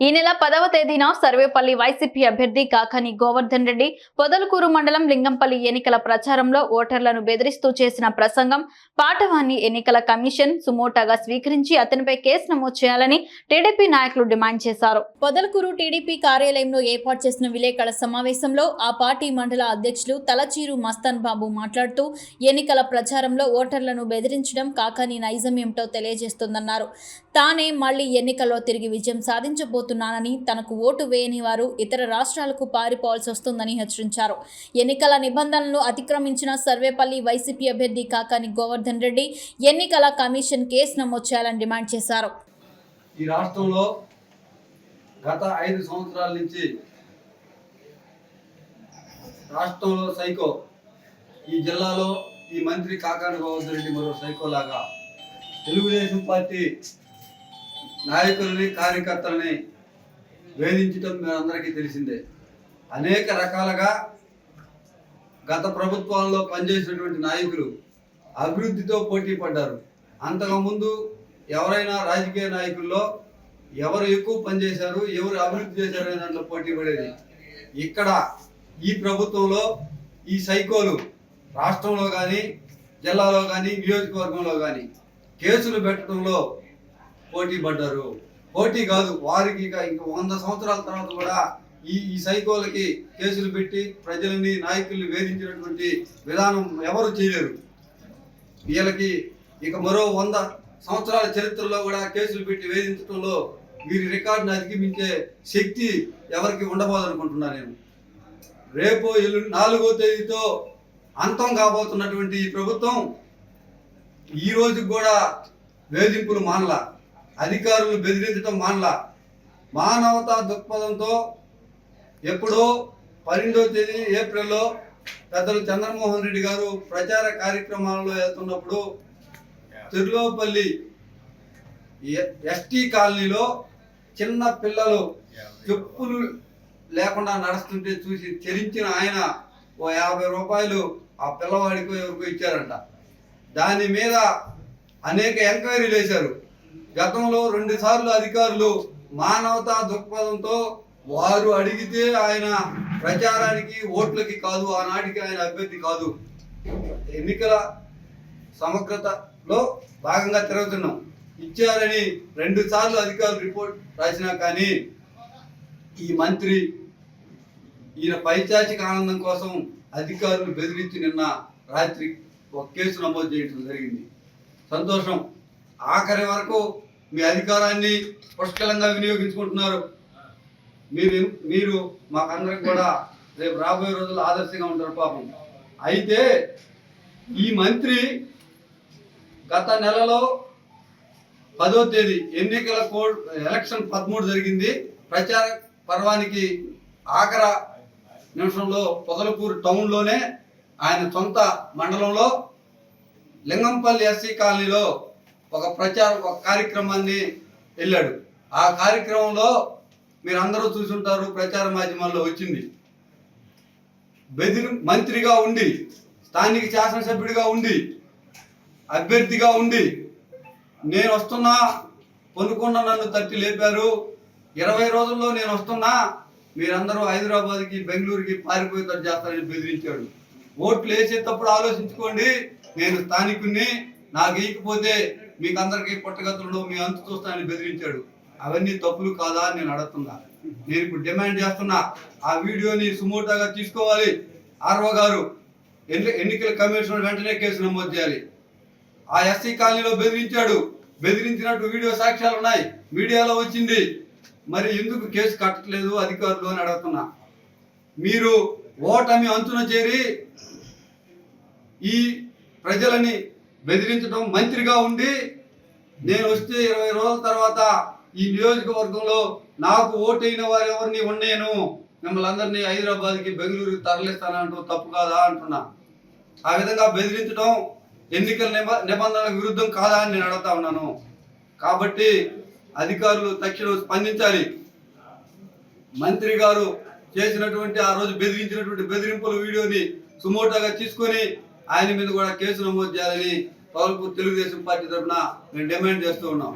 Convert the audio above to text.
ఈ నెల పదవ తేదీన సర్వేపల్లి వైసీపీ అభ్యర్థి కాకాని గోవర్ధన్ రెడ్డి పొదలకూరు మండలం లింగంపల్లి ఎన్నికల ప్రచారంలో ఓటర్లను బెదిరిస్తూ చేసిన ప్రసంగం పాటవాన్ని ఎన్నికల కమిషన్ సుమోటాగా స్వీకరించి అతనిపై కేసు నమోదు చేయాలని టీడీపీ నాయకులు డిమాండ్ చేశారు. పొదలకూరు టీడీపీ కార్యాలయంలో ఏర్పాటు చేసిన విలేకరుల సమావేశంలో ఆ పార్టీ మండల అధ్యక్షులు తలచీరు మస్తాన్ బాబు మాట్లాడుతూ ఎన్నికల ప్రచారంలో ఓటర్లను బెదిరించడం కాకాని నైజం ఏమిటో తానే మళ్ళీ ఎన్నికల్లో తిరిగి విజయం సాధించబోతున్నానని తనకు ఓటు వేయని వారు ఇతర రాష్ట్రాలకు పారిపోవాల్సి వస్తుందని హెచ్చరించారు. ఎన్నికల నిబంధనలు అతిక్రమించిన సర్వేపల్లి వైసీపీ అభ్యర్థి కాకాని గోవర్ధన్ రెడ్డి ఎన్నికల కమిషన్ కేసు నమోదు చేయాలని డిమాండ్ చేశారు. ఈ రాష్ట్రంలో గత ఐదు సంవత్సరాల నుంచి రాష్ట్రంలో సైకో ఈ జిల్లాలో ఈ మంత్రి కాకాని గోవర్ధన్ రెడ్డి మరో సైకో లాగా తెలుగుదేశం పార్టీ నాయకులని కార్యకర్తలని వేధించడం అందరికీ తెలిసిందే. అనేక రకాలుగా గత ప్రభుత్వాల్లో పనిచేసినటువంటి నాయకులు అభివృద్ధితో పోటీ పడ్డారు. అంతకుముందు ఎవరైనా రాజకీయ నాయకుల్లో ఎవరు ఎక్కువ పనిచేశారు ఎవరు అభివృద్ధి చేశారు అనే దాంట్లో పోటీ పడేది. ఇక్కడ ఈ ప్రభుత్వంలో ఈ సైకోలు రాష్ట్రంలో కానీ జిల్లాలో కానీ నియోజకవర్గంలో కానీ కేసులు పెట్టడంలో పోటీ పడ్డారు. పోటీ కాదు. వారికి ఇక ఇంక వంద సంవత్సరాల తర్వాత కూడా ఈ ఈ సైకోలకి కేసులు పెట్టి ప్రజలని నాయకుల్ని వేధించినటువంటి విధానం ఎవరు చేయలేరు. వీళ్ళకి ఇక మరో వంద సంవత్సరాల చరిత్రలో కూడా కేసులు పెట్టి వేధించడంలో వీరి రికార్డును అధిగమించే శక్తి ఎవరికి ఉండబోదనుకుంటున్నా నేను. రేపు ఎల్లు నాలుగో తేదీతో అంతం కాబోతున్నటువంటి ఈ ప్రభుత్వం ఈ రోజుకి కూడా వేధింపులు మానలా. అధికారులు బెదిరించడం మానల. మానవతా దృక్పథంతో ఎప్పుడో పన్నెండో తేదీ ఏప్రిల్లో పెద్దలు చంద్రమోహన్ రెడ్డి గారు ప్రచార కార్యక్రమాలలో వెళ్తున్నప్పుడు తిరులోపల్లి ఎస్టీ కాలనీలో చిన్న పిల్లలు చెప్పులు లేకుండా నడుస్తుంటే చూసి చెరించిన ఆయన ఓ యాభై రూపాయలు ఆ పిల్లవాడికి ఎవరికో ఇచ్చారంట. దాని మీద అనేక ఎంక్వైరీలు వేశారు. గతంలో రెండు సార్లు అధికారులు మానవతా దృక్పథంతో వారు అడిగితే ఆయన ప్రచారానికి ఓట్లకి కాదు ఆనాటికి ఆయన అభ్యర్థి కాదు. ఎన్నికల సమగ్రతలో భాగంగా తిరుగుతున్నాం. ఇచ్చారని రెండు సార్లు అధికారులు రిపోర్ట్ రాసినా కానీ ఈ మంత్రి ఈయన పైచాచిక ఆనందం కోసం అధికారులు బెదిరించి నిన్న రాత్రి ఒక కేసు నమోదు చేయడం జరిగింది. సంతోషం. ఆఖరి వరకు మీ అధికారాన్ని పుష్కలంగా వినియోగించుకుంటున్నారు. మీరు మీరు మాకందరికి కూడా రేపు రాబోయే రోజుల్లో ఆదర్శంగా ఉంటారు పాపం. అయితే ఈ మంత్రి గత నెలలో పదో తేదీ ఎన్నికల కోడ్ ఎలక్షన్ పదమూడు జరిగింది. ప్రచార పర్వానికి ఆఖర నిమిషంలో పొదలకూరు టౌన్లోనే ఆయన సొంత మండలంలో లింగంపల్లి ఎస్సీ కాలనీలో ఒక ప్రచార ఒక కార్యక్రమాన్ని వెళ్ళాడు. ఆ కార్యక్రమంలో మీరు అందరూ చూసుంటారు ప్రచార మాధ్యమాల్లో వచ్చింది. బెదిరి మంత్రిగా ఉండి స్థానిక శాసనసభ్యుడిగా ఉండి అభ్యర్థిగా ఉండి నేను వస్తున్నా కొనుక్కున్న నన్ను తట్టి లేపారు. ఇరవై రోజుల్లో నేను వస్తున్నా మీరందరూ హైదరాబాద్కి బెంగళూరుకి పారిపోయేటట్టు చేస్తారని బెదిరించాడు. ఓట్లు వేసేటప్పుడు ఆలోచించుకోండి నేను స్థానికుణ్ణి నాకు ఇకపోతే మీకు అందరికీ పుట్టగతులు మీ అంతు చూస్తానని బెదిరించాడు. అవన్నీ తప్పులు కాదా అని నేను అడుగుతున్నా. నేను ఇప్పుడు డిమాండ్ చేస్తున్నా ఆ వీడియోని సుమోటాగా తీసుకోవాలి. ఆర్ఓ గారు ఎన్ని ఎన్నికల కమిషన్ వెంటనే కేసు నమోదు చేయాలి. ఆ ఎస్సీ కాలనీలో బెదిరించాడు. బెదిరించినట్టు వీడియో సాక్ష్యాలు ఉన్నాయి. మీడియాలో వచ్చింది. మరి ఎందుకు కేసు కట్టట్లేదు అధికారులు అని అడుగుతున్నా. మీరు ఓటమి అంచున చేరి ఈ ప్రజలని బెదిరించడం మంత్రిగా ఉండి నేను వస్తే ఇరవై రోజుల తర్వాత ఈ నియోజకవర్గంలో నాకు ఓటైన వారు ఎవరిని ఉండేను? మిమ్మల్ని అందరినీ హైదరాబాద్కి బెంగళూరుకి తరలిస్తానంటూ తప్పు కాదా అంటున్నా. ఆ విధంగా బెదిరించడం ఎన్నికల నిబ నిబంధనలకు విరుద్ధం కాదా అని నేను అడుగుతా ఉన్నాను. కాబట్టి అధికారులు తక్షణం స్పందించాలి. మంత్రి గారు చేసినటువంటి ఆ రోజు బెదిరించినటువంటి బెదిరింపుల వీడియోని సుమోటోగా తీసుకొని ఆయన మీద కూడా కేసు నమోదు చేయాలని పౌరపు తెలుగుదేశం పార్టీ తరఫున మేము డిమాండ్ చేస్తూ ఉన్నాం.